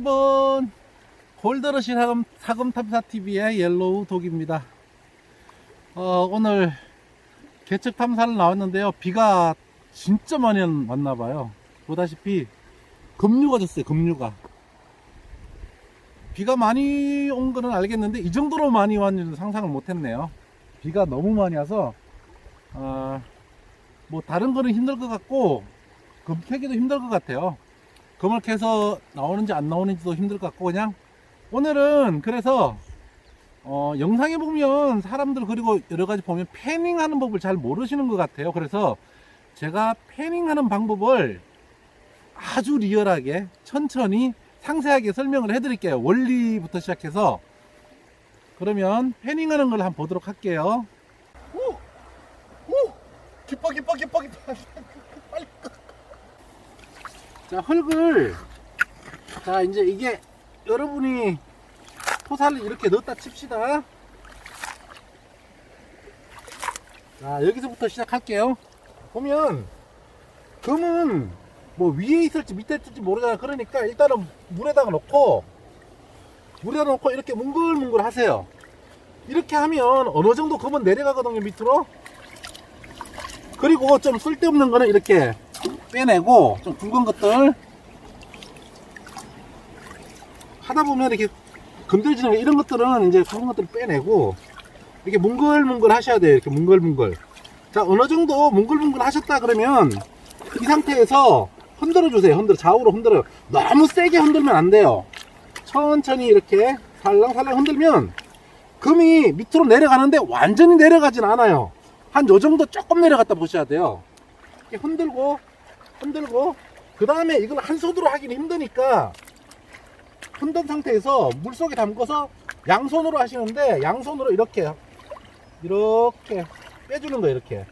여러분 골드러시 사금, 사금탐사TV의 옐로우 독입니다. 어, 오늘 개척 탐사를 나왔는데요. 비가 진짜 많이 왔나봐요. 보다시피 급류가 졌어요 급류가. 비가 많이 온 거는 알겠는데 이 정도로 많이 왔는지 상상을 못했네요. 비가 너무 많이 와서 어, 뭐 다른 거는 힘들 것 같고 금 캐기도 힘들 것 같아요 금을 캐서 나오는지 안 나오는지도 힘들 것 같고 그냥 오늘은 그래서 어, 영상에 보면 사람들 그리고 여러 가지 보면 패닝하는 법을 잘 모르시는 것 같아요. 그래서 제가 패닝하는 방법을 아주 리얼하게 천천히 상세하게 설명을 해드릴게요. 원리부터 시작해서 그러면 패닝하는 걸 한번 보도록 할게요. 오, 오, 기뻐 기뻐 기뻐 기뻐. 자, 흙을, 자, 이제 이게, 여러분이 토사를 이렇게 넣었다 칩시다. 자, 여기서부터 시작할게요. 보면, 금은 뭐 위에 있을지 밑에 있을지 모르잖아. 그러니까 일단은 물에다가 넣고, 물에다 넣고 이렇게 뭉글뭉글 하세요. 이렇게 하면 어느 정도 금은 내려가거든요, 밑으로. 그리고 좀 쓸데없는 거는 이렇게 빼내고 좀 굵은 것들 하다 보면 이렇게 금들지는 거 이런 것들은 이제 굵은 것들을 빼내고 이렇게 뭉글뭉글 하셔야 돼요. 이렇게 뭉글뭉글. 자 어느 정도 뭉글뭉글 하셨다 그러면 이 상태에서 흔들어 주세요. 흔들어 좌우로 흔들어. 너무 세게 흔들면 안 돼요. 천천히 이렇게 살랑살랑 흔들면 금이 밑으로 내려가는데 완전히 내려가진 않아요. 한 요 정도 조금 내려갔다 보셔야 돼요. 이렇게 흔들고 흔들고 그 다음에 이걸 한 손으로 하기는 힘드니까 흔든 상태에서 물속에 담궈서 양손으로 하시는데 양손으로 이렇게 이렇게 빼주는 거예요 이렇게.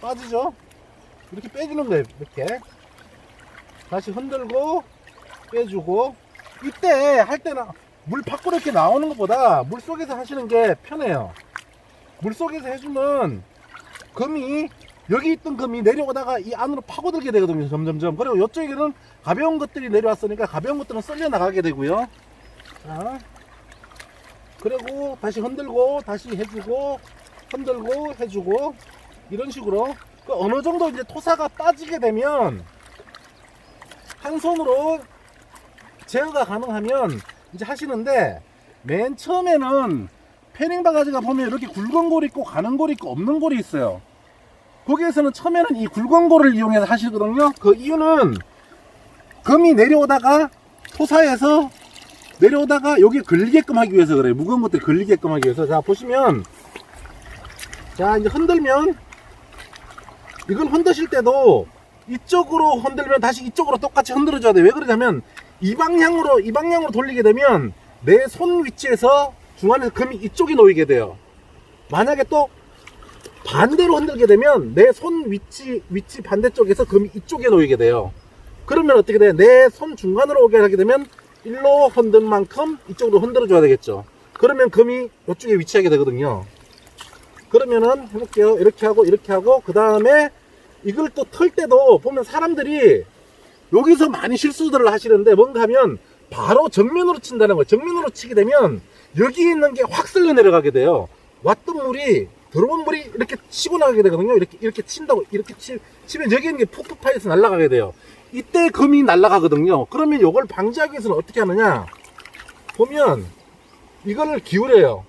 빠지죠? 이렇게 빼주는 거예요 이렇게. 다시 흔들고 빼주고. 이때 할 때는 물 밖으로 이렇게 나오는 것보다 물 속에서 하시는 게 편해요. 물 속에서 해주면 금이 여기 있던 금이 내려오다가 이 안으로 파고들게 되거든요. 점점점. 그리고 이쪽에는 가벼운 것들이 내려왔으니까 가벼운 것들은 썰려 나가게 되고요. 자 그리고 다시 흔들고 다시 해주고 흔들고 해주고 이런 식으로 그 어느 정도 이제 토사가 빠지게 되면 한 손으로 제어가 가능하면 이제 하시는데 맨 처음에는 패닝 바가지가 보면 이렇게 굵은 골이 있고 가는 골이 있고 없는 골이 있어요 거기에서는 처음에는 이 골을 이용해서 하시거든요. 그 이유는 금이 내려오다가 토사에서 내려오다가 여기 걸리게끔 하기 위해서 그래요. 무거운 것들이 걸리게끔 하기 위해서. 자, 보시면 자, 이제 흔들면 이걸 흔드실 때도 이쪽으로 흔들면 다시 이쪽으로 똑같이 흔들어 줘야 돼요. 왜 그러냐면 이 방향으로 이 방향으로 돌리게 되면 내 손 위치에서 중간에서 금이 이쪽에 놓이게 돼요. 만약에 또 반대로 흔들게 되면 내 손 위치 위치 반대쪽에서 금이 이쪽에 놓이게 돼요. 그러면 어떻게 돼? 내 손 중간으로 오게 하게 되면 일로 흔든 만큼 이쪽으로 흔들어 줘야 되겠죠. 그러면 금이 이쪽에 위치하게 되거든요. 그러면은 해볼게요. 이렇게 하고 이렇게 하고 그 다음에 이걸 또 털 때도 보면 사람들이 여기서 많이 실수들을 하시는데 뭔가 하면 바로 정면으로 친다는 거예요. 정면으로 치게 되면 여기 있는 게 확 쓸려 내려가게 돼요. 왔던 물이 들어온 물이 이렇게 치고 나가게 되거든요. 이렇게 이렇게 친다고 이렇게 치, 치면 여기 있는 게 푹푹 파여서 날아가게 돼요. 이때 금이 날아가거든요. 그러면 이걸 방지하기 위해서는 어떻게 하느냐? 보면 이거를 기울여요.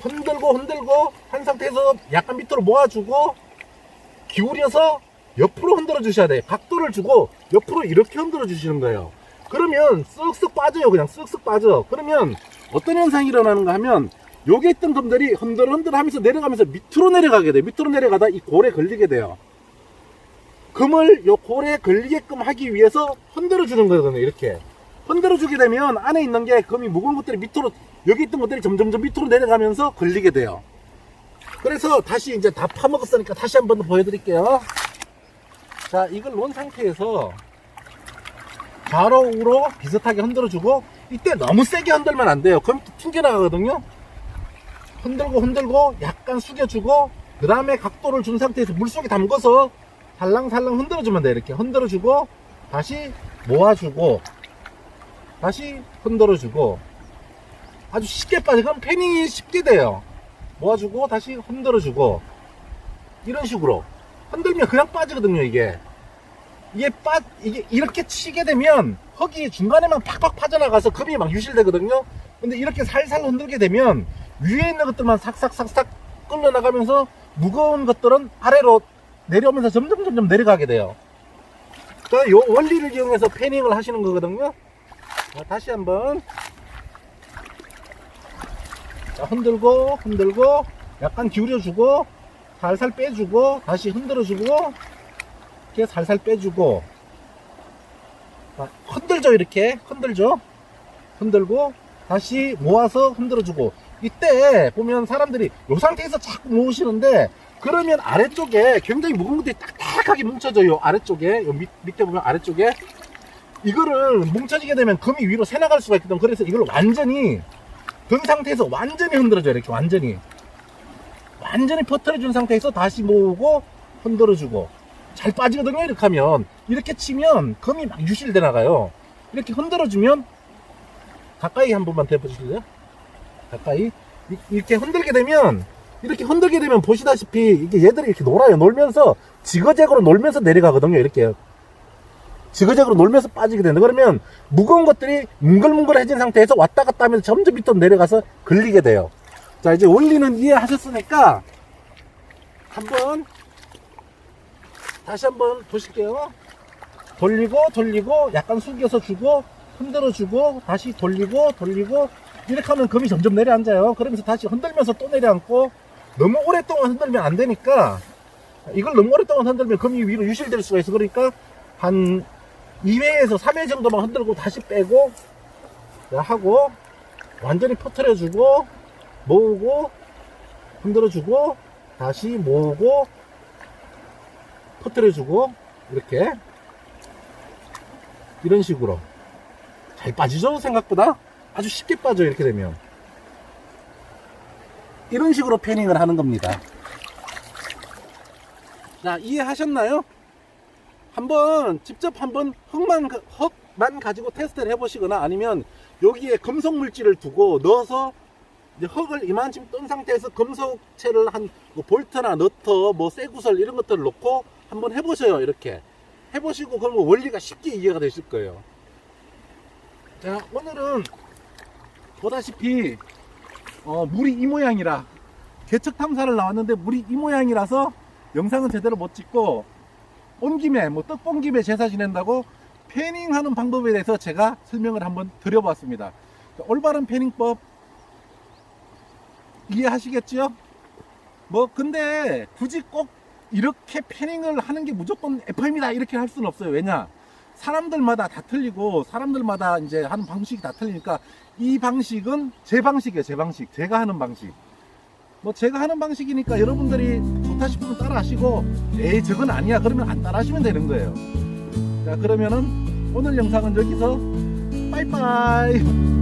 흔들고 흔들고 한 상태에서 약간 밑으로 모아주고 기울여서 옆으로 흔들어 주셔야 돼요. 각도를 주고 옆으로 이렇게 흔들어 주시는 거예요. 그러면 쓱쓱 빠져요. 그냥 쓱쓱 빠져. 그러면 어떤 현상이 일어나는가 하면 여기 있던 금들이 흔들흔들 하면서 내려가면서 밑으로 내려가게 돼요. 밑으로 내려가다 이 골에 걸리게 돼요. 금을 요 골에 걸리게끔 하기 위해서 흔들어 주는 거거든요. 이렇게. 흔들어 주게 되면 안에 있는 게 금이 무거운 것들이 밑으로 여기 있던 것들이 점점점 밑으로 내려가면서 걸리게 돼요. 그래서 다시 이제 다 파먹었으니까 다시 한번더 보여드릴게요. 자, 이걸 놓은 상태에서 좌로 우로 비슷하게 흔들어주고 이때 너무 세게 흔들면 안 돼요. 그럼 또 튕겨나가거든요. 흔들고 흔들고 약간 숙여주고 그 다음에 각도를 준 상태에서 물속에 담궈서 살랑살랑 흔들어주면 돼 이렇게. 흔들어주고 다시 모아주고 다시 흔들어주고 아주 쉽게 빠져. 그럼 패닝이 쉽게 돼요. 모아주고 다시 흔들어주고 이런 식으로. 흔들면 그냥 빠지거든요 이게. 이게 빠 이게 이렇게 치게 되면 흙이 중간에만 팍팍 빠져나가서 금이 막 유실되거든요. 근데 이렇게 살살 흔들게 되면 위에 있는 것들만 삭삭삭삭 끌려나가면서 무거운 것들은 아래로 내려오면서 점점 점점 내려가게 돼요. 자, 요 원리를 이용해서 패닝을 하시는 거거든요. 자, 다시 한번. 자, 흔들고 흔들고 약간 기울여주고 살살 빼주고 다시 흔들어주고 이렇게 살살 빼주고. 자, 흔들죠 이렇게. 흔들죠? 흔들고 다시 모아서 흔들어주고 이때 보면 사람들이 이 상태에서 자꾸 모으시는데 그러면 아래쪽에 굉장히 무거운 것들이 딱딱하게 뭉쳐져요. 아래쪽에 요 밑, 밑에 보면 아래쪽에. 이거를 뭉쳐지게 되면 금이 위로 새나갈 수가 있거든. 그래서 이걸 완전히 든 상태에서 완전히 흔들어줘요 이렇게 완전히. 완전히 퍼뜨려준 상태에서 다시 모으고 흔들어주고. 잘 빠지거든요 이렇게 하면. 이렇게 치면 금이 막 유실돼 나가요. 이렇게 흔들어주면 가까이 한 번만 대보실래요 가까이 이- 이렇게 흔들게 되면 이렇게 흔들게 되면 보시다시피 이게 얘들이 이렇게 놀아요. 놀면서 지그재그로 놀면서 내려가거든요. 이렇게. 지그재그로 놀면서 빠지게 된다 그러면 무거운 것들이 뭉글뭉글해진 상태에서 왔다 갔다 하면서 점점 밑으로 내려가서 걸리게 돼요. 자 이제 원리는 이해하셨으니까 한번 다시 한번 보실게요. 돌리고 돌리고 약간 숙여서 주고 흔들어 주고 다시 돌리고 돌리고 이렇게 하면 금이 점점 내려앉아요. 그러면서 다시 흔들면서 또 내려앉고 너무 오랫동안 흔들면 안 되니까 이걸 너무 오랫동안 흔들면 금이 위로 유실될 수가 있어. 그러니까 한 2회에서 3회 정도만 흔들고 다시 빼고 자, 하고 완전히 퍼뜨려 주고 모으고 흔들어 주고 다시 모으고 퍼뜨려 주고 이렇게 이런 식으로 잘 빠지죠 생각보다 아주 쉽게 빠져 이렇게 되면. 이런 식으로 패닝을 하는 겁니다. 자 이해하셨나요? 한번 직접 한번 흙만 가- 흙만 가지고 테스트를 해보시거나 아니면 여기에 금속 물질을 두고 넣어서 흙을 이만큼 뜬 상태에서 금속체를 한 뭐 볼트나 너터 뭐 쇠구설 이런 것들을 놓고 한번 해보세요 이렇게. 해보시고 그러면 원리가 쉽게 이해가 되실 거예요. 자 오늘은 보다시피 어, 물이 이 모양이라 개척 탐사를 나왔는데 물이 이 모양이라서 영상은 제대로 못 찍고 온 김에 뭐 떡 본 김에 제사 지낸다고 패닝하는 방법에 대해서 제가 설명을 한번 드려봤습니다. 자, 올바른 패닝법 이해하시겠죠? 뭐 근데 굳이 꼭 이렇게 패닝을 하는 게 무조건 FM이다 이렇게 할 수는 없어요. 왜냐? 사람들마다 다 틀리고 사람들마다 이제 하는 방식이 다 틀리니까 이 방식은 제 방식이에요. 제 방식. 제가 하는 방식. 뭐 제가 하는 방식이니까 여러분들이 좋다 싶으면 따라 하시고 에이 저건 아니야 그러면 안 따라 하시면 되는 거예요 자 그러면은 오늘 영상은 여기서 빠이빠이